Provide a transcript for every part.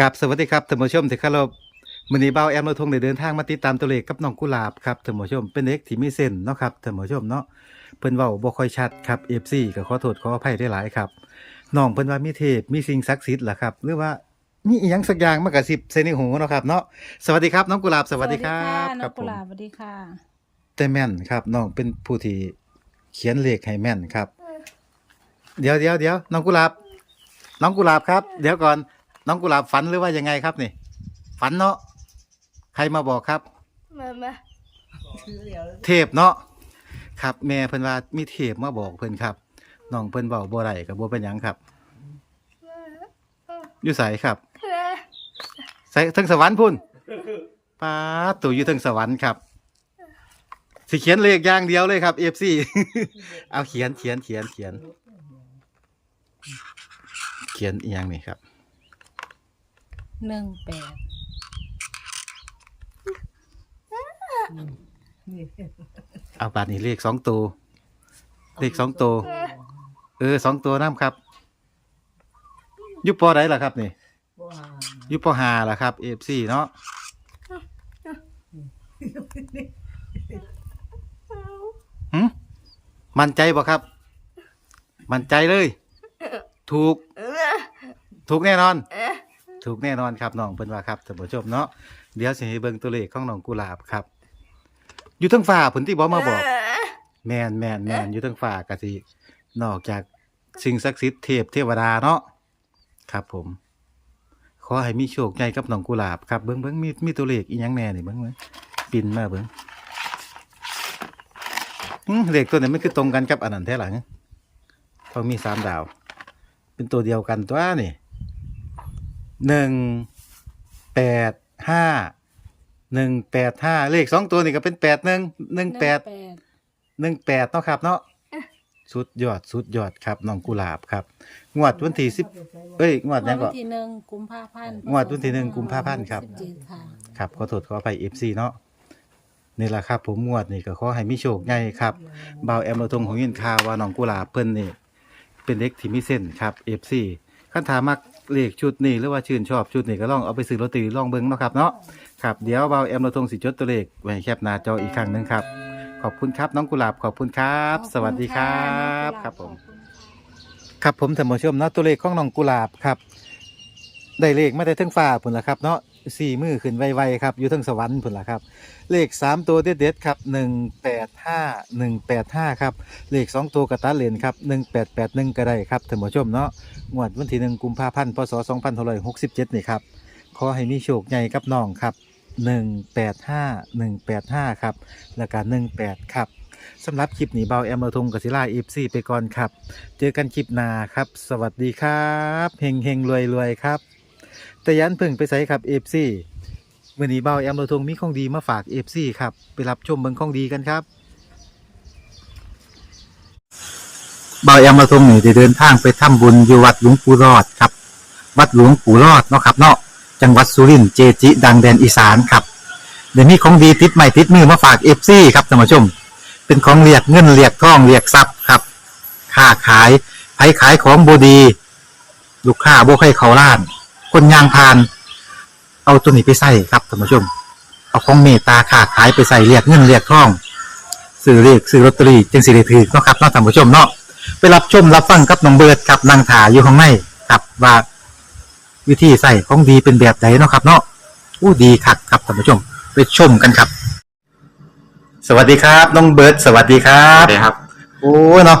กับสวัสดีครับท่านผู้ชมที่เคารพมื้อนี้เบาแอมเราทงได้เดินทางมาติดตามตัวเลขกับน้องกุหลาบครับท่านผู้ชมเป็นเด็กที่มีเส้นเนาะครับท่านผู้ชมเนาะเพิ่นเว้าบ่ค่อยชัดครับ FC ก็ขอโทษขออภัยได้หลายครับน้องเพิ่นว่ามีเทพมีสิ่งศักดิ์สิทธิ์ล่ะครับ หรือว่ามีอีหยังสักอย่างมากระซิบใส่ในหูเนาะครับเนาะสวัสดีครับน้องกุหลาบสวัสดีครับน้คอรังบผกุมหลาบสวัสดีค่ะแต่แม่นครับน้องเป็นผู้ที่เขียนเลขให้แม่นครับ เดี๋ยวเดี๋ยวเดี๋ยวน้องกุหลาบน้องกุหลาบครับ เดี๋ยวก่อน น้องกุหลาบฝันหรือว่ายังไงครับนี่ ฝันเนาะใครมาบอกครับ มามาเทพเนาะครับ แม่เพิ่นว่ามีเทพมาบอกเพิ่นครับน้องเพิ่นเว้าบ่ได้ก็บ่เป็นหยังครับอยู่ไสครับไสเทิงสวรรค์พุ่นป้าดตัวอยู่เทิงสวรรค์ครับสิเขียนเลขอย่างเดียวเลยครับ FC เอาเขียนเขียนเขียนเขียน เขียนอีหยังนี่ครับ หนึ่งแปดเอาบาทนี้เลขสองตัวเลขสองตัวเออสองตัวน้ำครับอยุปอไดล่ะครับนี่อยุปอหาล่ะครับเอฟซีเนาะหึมั่นใจบ่ครับ มั่นใจเลย ถูก ถูกแน่นอน ถูกแน่นอนครับน้องเพิ่นว่าครับท่านผู้ชมเนาะเดี๋ยวสิให้เบิ่งตัวเลขของน้องกุหลาบครับ อยู่เทั้งฟ้าผลที่บอมาบอก แมนแมนแมนอยู่เทั้งฟ้ากะสินอกจากสิ่งศักดิ์สิทธิ์เทพเทวดาเนาะครับผม ขอให้มีโชคใหญ่กับน้องกุหลาบครับเบิ่งเบิ่งมีมีตัวเลขอีหยังแน่นี่เบิ่งเบิ่งปินมาเบิ่งหึเลขตัวนี้มันคือตรงกันกับอันนั้นแท้หลังเพราะมีสามดาว เป็นตัวเดียวกันตัวนี่ หนึ่งแปดห้าหนึ่งแปดห้าเลขสองตัวนี่ก็เป็นแปดหนึ่งหนึ่งแปดหนึ่งแปดเนาะครับเนาะสุดยอดสุดยอดครับน้องกุหลาบครับงวดวันที่สิบเอ้ยงวดวัยังก็นที่หนึ่งกุมภาพันธ์งวดวันที่หนึ่งกุมภาพันธ์ครับสิเจ็ดค่ะครับขอโทษขออภัยเอฟซีเนาะนี่แหละครับ ผมงวดนี่ก็ขอให้มีโชคใหญ่ครับบ่าวแอมเราทงของยินข่าวว่าน้องกุหลาบเพิ่นนี่เป็นเด็กที่มีเส้นครับเอฟซีขั้นถามัก เลขชุดนี้หรือว่าชื่นชอบชุดนี้ก็ลองเอาไปซื้อลอตเตอรี่ลองเบิ่งเนาะครับเนาะครับเดี๋ยวบ่าวแอมเราทงสิจดตัวเลขไว้ให้แคปหน้าจออีกครั้งหนึงครับ ขอบคุณครับน้องกุหลาบขอบคุณครับ สวัสดีครับครับผมครับผมท่านผู้ชมเนาะตัวเลขของน้องกุหลาบครับ ได้เลขมาได้ทั้งฟ้าพุ่นละครับเนาะ สี่มือขึ้นไวๆครับอยู่ทั้งสวรรค์พุ่นละครับ เลขสามตัวเด็ดๆครับหนึ่งแปดห้าหนึ่งแปดห้าครับเลขสองตัวกระตาเลนครับหนึ่งแปดแปดหนึ่งก็ได้ครับท่านผู้ชมเนาะงวดวันที่หนึ่งกุมภาพันธ์พศสองพันหกสิบเจ็ดนี่ครับขอให้มีโชคใหญ่กับน้องครับหนึ่งแปดห้าหนึ่งแปดห้าครับแล้วก็หนึ่งแปดครับสำหรับคลิปนี้เบาแอมเมอร์ทงกับศิลาเอฟซีไปก่อนครับ เจอกันคลิปหน้าครับ สวัสดีครับ เฮงเฮงรวยรวยครับ แต่ยันเพิ่งไปใส่ครับเอฟซีวันนี้เบาแอมเมอร์ทงมีของดีมาฝากเอฟซีครับ ไปรับชมเมืองของดีกันครับเบาแอมเมอร์ทงนี่ได้เดินทางไปทำบุญอยู่วัดหลวงปู่รอดครับ วัดหลวงปู่รอดเนาะครับเนาะจังหวัดสุรินทร์เจจิ ดังแดนอีสานครับเดี๋ยวมีของดีติดใหม่ติดมือมาฝากเอฟซีครับท่านผู้ชม เป็นของเรียกเงินเรียกทองเรียกทรัพย์ครับค้าขายไผขายของบดี ลูกค้าบ่ใครเขาล้าน คนยางพาน เอาตัวนี้ไปใส่ครับท่านผู้ชม เอาของเมตตาค้าขายไปใส่เรียกเงินเรียกทองซื้อเรียกซื้อลอตเตอรี่จึงสิได้ถือเนาะครับเนาะท่านผู้ชมเนาะไปรับชมรับฟังกับน้องเบิร์ดครับนางถาอยู่ข้างในครับว่าวิธีใส่ของดีเป็นแบบไหนเนาะครับ เนาะอู้ดีคักครับท่านผู้ชม ไปชมกันครับ สวัสดีครับน้องเบิร์ดสวัสดีครัครับบครับ โอ้เนาะ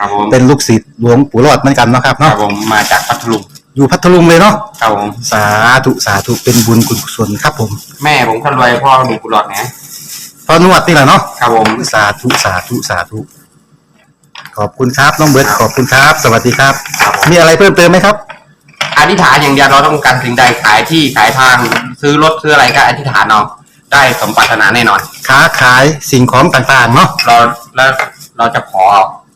ครับผมเป็นลูกศิษย์หลวงปู่รอดเหมือนกันเนาะครับครัเนาะบผมมาจากพัทลุงอยู่พัทลุงเลยเนาะครับผมสาธุสาธุเป็นบุญกุศลครับผมแม่ผมคนรวยพ่อมีกุหลาบนะพอนวดนี่แหละเนาะครับผมสาธุสาธุสาธุขอบคุณครับน้องเบิร์ดขอบคุณครับ สวัสดีครับ ครับผมมีอะไรเพิ่มเติมไหมครับ อธิษฐานอย่างเดียวเราต้องการสิ่งใดขายที่ขายทางซื้อรถซื้ออะไรก็อธิษฐานเอาได้สมปรารถนาแน่นอน ค้าขายสิ่งของต่างๆเนาะเราแล้วเราจะขอ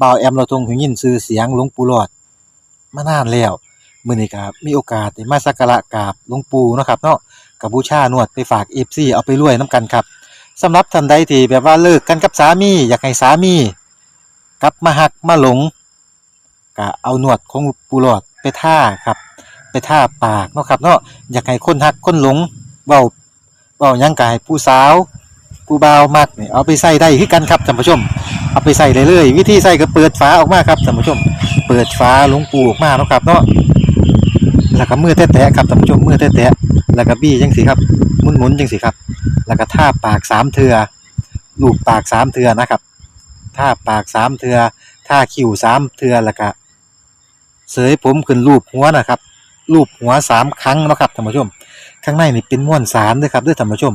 บ่าวแอมเราทรงหูยินชื่อเสียงหลวงปู่หลอดมานานแล้วมื้อนี้ก็มีโอกาสได้มาสักการะกราบหลวงปู่เนาะครับเนาะกับบูชานวดไปฝาก FC เอาไปรวยนํกันครับสำหรับท่านใดที่แบบว่าเลิกกันกับสามี อยากให้สามีกลับมาหักมาหลงก็เอาหนวดของปูหลอดไปท่าครับ ไปท่าปากเนาะครับเนาะอยากให้คนหักคนหลงเว้าเว้ายังกายผู้สาว ผู้บ่าวมักนี่เอาไปใส่ได้คือกันครับท่านผู้ชม เอาไปใส่เลยเลย วิธีใส่ก็เปิดฝาออกมาครับท่านผู้ชม เปิดฝาหลวงปูออกมาเนาะครับเนาะแล้วก็มือแตะๆครับท่านผู้ชมมือแตะๆแล้วก็บี้จังสิครับหมุนๆจังสิครับ แล้วก็ท่าปากสามเทือลูบปากสามเทือนะครับท่าปากสามเทือท่าคิ้วสามเทือแล้วก็เสยผมขึ้นรูปหัวนะครับรูปหัวสามครั้งเนาะครับท่านผู้ชม ข้างในนี่เป็นม้วนสารด้วยครับด้วยท่านผู้ชม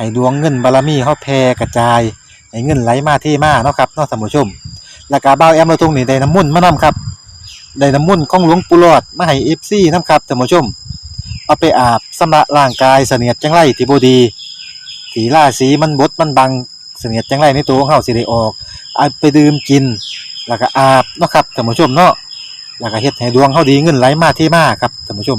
ให้ดวงเงินบารมีเฮาแผ่กระจาย ให้เงินไหลมาเทมาเนาะครับเนาะท่านผู้ชม แล้วก็เบาแอมเราทงนี่ได้น้ำมุ่นมานํครับได้น้ำมุ่นของหลวงปู่หลอดมาให้เอฟซีนํครับท่านผู้ชม เอาไปอาบสำระร่างกายเสนียดจังไรที่บดีสีล่าสีมันบดมันบังเสนียดจังไรในตัวของเฮาสิได้ออกเอาไปดื่มกิน แล้วก็อาบเนาะครับท่านผู้ชมเนาะแล้วก็เฮ็ดให้ดวงเฮาดีเงินไหลมาเทมาครับท่านผู้ชม